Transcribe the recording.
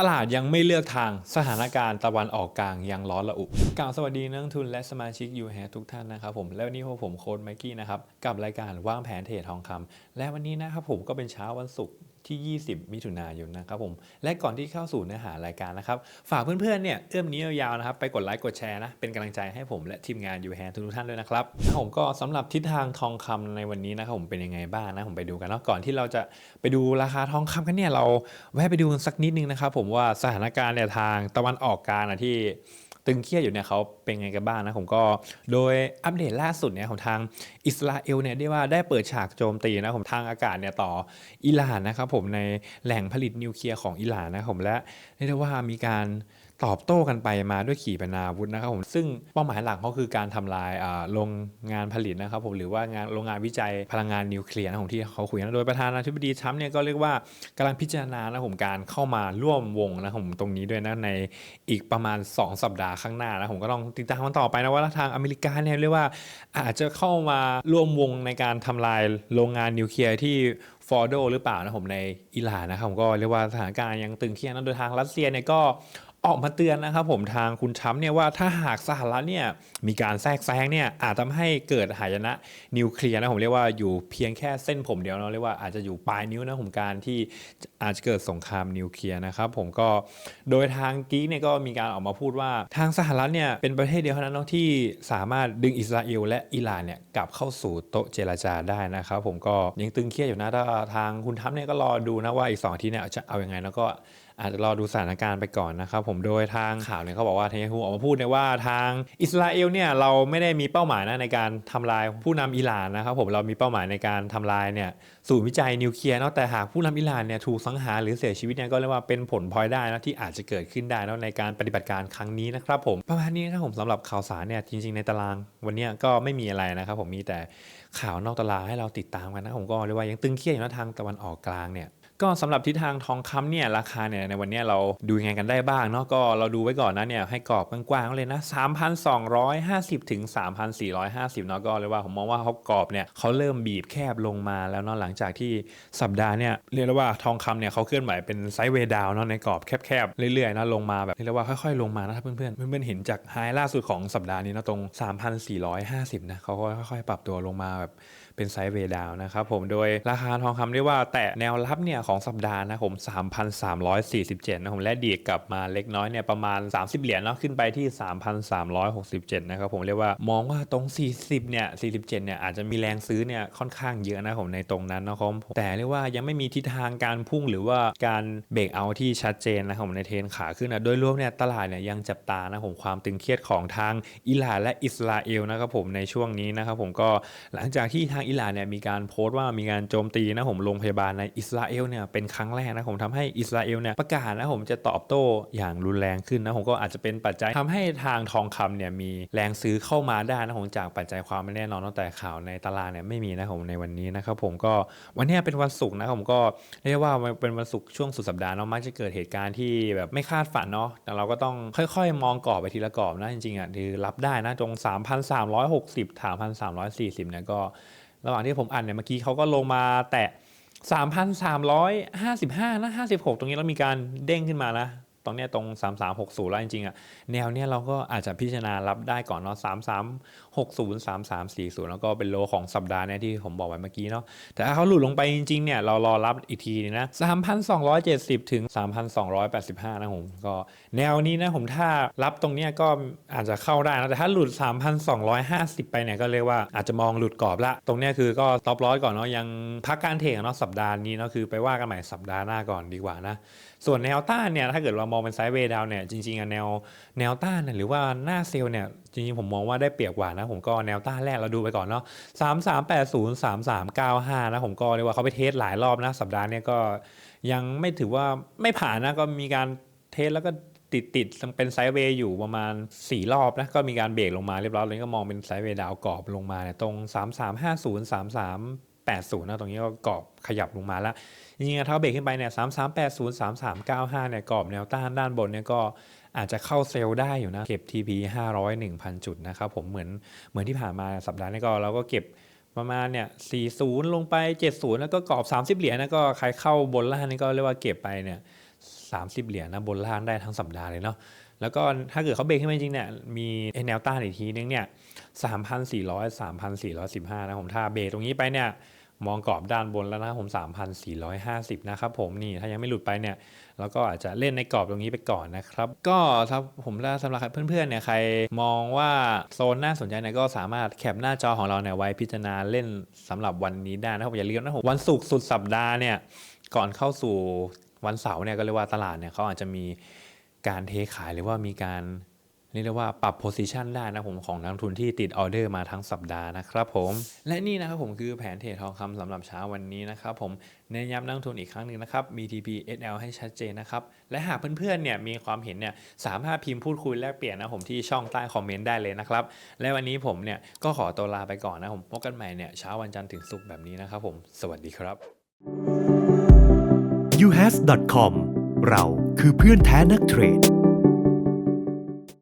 ตลาดยังไม่เลือกทางสถานการณ์ตะวันออกกลางยังร้อนระอุกล่าวสวัสดีนักทุนและสมาชิกยูแฮทุกท่านนะครับผม และวันนี้พวกผมโค้ดไมกี้นะครับ กับรายการวางแผนเทรดทองคำและวันนี้นะครับผมก็เป็นเช้าวันศุกร์ ที่ 20 มิถุนายนนะครับผม และก่อนที่เข้าสู่เนื้อหารายการนะครับ ฝากเพื่อนๆ เนี่ยเอื้อมนี้ยาวๆ นะครับ ไปกดไลค์ กดแชร์นะ เป็นกำลังใจให้ผมและทีมงานยูแฮนทุกท่านด้วยนะครับผมก็สำหรับทิศทางทองคำในวันนี้นะครับผมเป็นยังไงบ้างนะ ผมไปดูกันเนาะก่อนที่เราจะไปดูราคาทองคำกันเนี่ยเราแวะไปดูกันสักนิดนึงนะครับผมว่าสถานการณ์เนี่ยทางตะวันออกกลางนะที่ ตึงเครียดอยู่เนี่ยเขาเป็นไงกันบ้างนะผมก็โดยอัปเดตล่าสุดเนี่ยของทางอิสราเอลเนี่ยได้ว่าได้เปิดฉากโจมตีนะผมทางอากาศเนี่ยต่ออิหร่านนะครับผมในแหล่งผลิตนิวเคลียร์ของอิหร่านนะครับผมและเรียกได้ว่ามีการตอบโต้กันไปมาด้วยขีปนาวุธนะครับผมซึ่งเป้าหมายหลักก็คือการทำลายโรงงานผลิตนะครับผมหรือว่างานโรงงานวิจัยพลังงานนิวเคลียร์นะผมที่เขาคุยกันโดยประธานาธิบดีทรัมป์เนี่ยก็เรียกว่ากำลังพิจารณานะผมการเข้ามาร่วมวงนะครับผมตรงนี้ด้วยนะในอีกประมาณ 2 สัปดาห์ข้างหน้านะผมก็ต้องติดตามกันต่อไปนะว่าทางอเมริกาเนี่ยเรียกว่าอาจจะเข้ามาร่วมวงในการทำลายโรงงานนิวเคลียร์ที่ฟอร์โดหรือเปล่านะผมในอิหร่านนะครับผมก็เรียกว่าสถานการณ์ยังตึงเครียดนะโดยทางรัสเซียเนี่ยก็ ออกมาเตือนนะครับผมทางคุณทรัมป์เนี่ยว่าถ้าหากสหรัฐเนี่ยมีการแทรกแซงเนี่ยอาจทำให้เกิดหายนะนิวเคลียร์นะผมเรียกว่าอยู่เพียงแค่เส้นผมเดียวเนาะเรียกว่าอาจจะอยู่ปลายนิ้วนะผมการที่อาจจะเกิดสงครามนิวเคลียร์นะครับผมก็โดยทางกีกเนี่ยก็มีการออกมาพูดว่าทางสหรัฐเนี่ยเป็นประเทศเดียวเท่านั้นเนาะที่สามารถดึงอิสราเอลและอิหร่านเนี่ยกลับเข้าสู่โต๊ะเจรจาได้นะครับผมก็ยังตึงเครียดอยู่นะถ้าทางคุณทัพเนี่ยก็รอดูนะว่าอีกสองทีเนี่ยจะเอายังไงแล้วก็ อาจจะรอดูสถานการณ์ไปก่อนนะครับผมโดยทางข่าวเนี่ยเขาบอกว่าเทเนฮูออกมาพูดเนี่ยว่าทางอิสราเอลเนี่ยเราไม่ได้มีเป้าหมายนะในการทำลายผู้นำอิหร่านนะครับผมเรามีเป้าหมายในการทำลายเนี่ยศูนย์วิจัยนิวเคลียร์เนาะแต่หากผู้นำอิหร่านเนี่ยถูกสังหารหรือเสียชีวิตเนี่ยก็เรียกว่าเป็นผลพลอยได้นะที่อาจจะเกิดขึ้นได้นะในการปฏิบัติการครั้งนี้นะครับผมประมาณนี้นะครับผมสำหรับข่าวสารเนี่ยจริง ๆในตารางวันนี้ก็ไม่มีอะไรนะครับผมมีแต่ข่าวนอกตารางให้เราติดตามกันนะผมก็เรียกว่ายังตึงเครียดอยู่นะทางตะวันออกกลางเนี่ย ก็สำหรับทิศทางทองคำเนี่ยราคาเนี่ยในวันนี้เราดูยังไงกันได้บ้างเนาะก็เราดูไว้ก่อนนะเนี่ยให้กรอบกว้างๆเลยนะ3,250 ถึง 3,450เนาะก็เรียกว่าผมมองว่าเขากรอบเนี่ยเขาเริ่มบีบแคบลงมาแล้วเนาะหลังจากที่สัปดาห์เนี่ยเรียกว่าทองคำเนี่ยเขาเคลื่อนไหวเป็นไซด์เวดาวเนาะในกรอบแคบๆเรื่อยๆนะลงมาแบบเรียกว่าค่อยๆลงมานะเพื่อนๆเพื่อนๆเห็นจากไฮล่าสุดของสัปดาห์นี้นะตรง 3,450นะเขาก็ค่อยๆ ปรับตัวลงมาแบบ เป็นไซด์เวดาวนะครับผมโดยราคาทองคำเรียกว่าแตะแนวรับเนี่ยของสัปดาห์นะผม 3,347นะผมและดีดกลับมาเล็กน้อยเนี่ยประมาณ 30 เหรียญเนาะขึ้นไปที่ 3,367 นะครับผมเรียกว่ามองว่าตรง 40 เนี่ย 47 เนี่ยอาจจะมีแรงซื้อเนี่ยค่อนข้างเยอะนะผมในตรงนั้นนะครับผมแต่เรียกว่ายังไม่มีทิศทางการพุ่งหรือว่าการเบรกเอาท์ที่ชัดเจนนะครับผมในเทรนขาขึ้นนะโดยรวมเนี่ยตลาดเนี่ยยังจับตานะผมความตึงเครียดของทางอิหร่านและอิสราเอลนะครับผมในช่วงนี้นะครับผมก็หลังจากที่ทางอิหร่านเนี่ยมีการโพสต์ว่ามีการโจมตีนะผมโรงพยาบาลในอิสราเอลเนี่ยเป็นครั้งแรกนะผมทำให้อิสราเอลเนี่ยประกาศนะผมจะตอบโต้อย่างรุนแรงขึ้นนะผมก็อาจจะเป็นปัจจัยทำให้ทางทองคำเนี่ยมีแรงซื้อเข้ามาได้นะผมจากปัจจัยความไม่แน่นอนตั้งแต่ข่าวในตลาดเนี่ยไม่มีนะผมในวันนี้นะครับผมก็วันนี้เป็นวันศุกร์นะผมก็เรียกว่าเป็นวันศุกร์ช่วงสุดสัปดาห์เนาะมักจะเกิดเหตุการณ์ที่แบบไม่คาดฝันเนาะแต่เราก็ต้องค่อยๆ มองกรอบไปทีละกรอบนะจริงๆอะคือรับได้นะตรง 3,360 3,340เนี่ยก็ ระหว่างที่ผมอ่านเนี่ยเมื่อกี้เขาก็ลงมาแตะ3,355นะ56 ตรงนี้แล้วมีการเด้งขึ้นมานะ ตรงเนี้ยตรง 3360 แล้วจริงๆอะแนวเนี้ยเราก็อาจจะพิจารณารับได้ก่อนเนาะ3360 3340 แล้วก็เป็นโลของสัปดาห์เนี่ยที่ผมบอกไว้เมื่อกี้เนาะแต่ถ้าเขาหลุดลงไปจริงๆเนี่ยเรารอรับอีกทีนึงนะ3,270 ถึง 3,285 นะผมก็แนวนี้นะผมถ้ารับตรงเนี้ยก็อาจจะเข้าได้นะแต่ถ้าหลุด 3,250 ไปเนี่ยก็เรียกว่าอาจจะมองหลุดกรอบละ ตรงเนี้ยคือก็ต็อปร้อยก่อนเนาะยังพักการเทรดเนาะสัปดาห์นี้เนาะคือไปว่ากันใหม่สัปดาห์หน้าก่อนดีกว่านะส่วนแนวต้านเนี่ยถ้าเกิดเรามองเป็นไซด์เวย์ดาวเนี่ยจริงๆอะแนวแนวต้านหรือว่าหน้าเซลล์เนี่ยจริงๆผมมองว่าได้เปรียบกว่านะผมก็แนวต้านแรกเราดูไปก่อนเนาะ3 3 8 0 3 3 9 5นย์สามสามเก้าห้านะผมก็เรียกว่าเขาไปเทสหลายรอบนะสัปดาห์เนี้ยก็ยังไม่ถือว่าไม่ผ่านนะก็มีการเทสแล้วก็ติดติดเป็นไซด์เวย์อยู่ประมาณ 4 รอบนะก็มีการเบรกลงมาเรียบร้อยเลยก็มองเป็นไซด์เวย์ดาวกรอบลงมาเนี่ยตรง 3 3 5 0 3 3 80นะตรงนี้ก็กรอบขยับลงมาแล้วจริงๆถ้าเบรกขึ้นไปเนี่ย3 3 8 0 3 3 9 5เนี่ยกรอบแนวต้านด้านบนเนี่ยก็อาจจะเข้าเซลล์ได้อยู่นะ เก็บ TP 500 1,000 จุดนะครับผมเหมือนเหมือนที่ผ่านมาสัปดาห์นี้ก็เราก็เก็บประมาณเนี่ย 40 ลงไป 70 แล้วก็กรอบ 30 เหรียญนะก็ใครเข้าบนล่างนี่ก็เรียกว่าเก็บไปเนี่ย 30 เหรียญนะบนล่างได้ทั้งสัปดาห์เลยเนาะแล้วก็ถ้าเกิดเขาเบรกขึ้นมาจริงเนี่ยมีแนวต้านอีกทีนึงเนี่ย3,400 3,415 นะผมถ้าเบรกตรงนี้ไปเนี่ย มองกรอบด้านบนแล้วนะครับผม 3,450 นะครับผมนี่ถ้ายังไม่หลุดไปเนี่ยแล้วก็อาจจะเล่นในกรอบตรงนี้ไปก่อนนะครับ ก็ถ้าผมและสำหรับเพื่อนๆเนี่ยใครมองว่าโซนน่าสนใจเนี่ยก็สามารถแคปหน้าจอของเราเนี่ยไว้พิจารณาเล่นสำหรับวันนี้ได้นะครับอย่าลืมนะผมวันศุกร์สุดสัปดาห์เนี่ยก่อนเข้าสู่วันเสาร์เนี่ยก็เรียกว่าตลาดเนี่ยเขาอาจจะมีการเทขายหรือว่ามีการ เรียกว่าปรับ position ได้นะผมของนักลงทุนที่ติดออเดอร์มาทั้งสัปดาห์นะครับผม และนี่นะครับผมคือแผนเทรดทองคำสำหรับเช้าวันนี้นะครับผมเน้นย้ำนักลงทุนอีกครั้งหนึ่งนะครับ BTP SL ให้ชัดเจนนะครับ และหากเพื่อนๆเนี่ยมีความเห็นเนี่ยสามารถพิมพ์พูดคุยแลกเปลี่ยนนะผมที่ช่องใต้คอมเมนต์ได้เลยนะครับ และวันนี้ผมเนี่ยก็ขอตัวลาไปก่อนนะผมพบกันใหม่เนี่ยเช้าวันจันทร์ถึงศุกร์แบบนี้นะครับผมสวัสดีครับ uhas.com เราคือเพื่อนแท้นักเทรด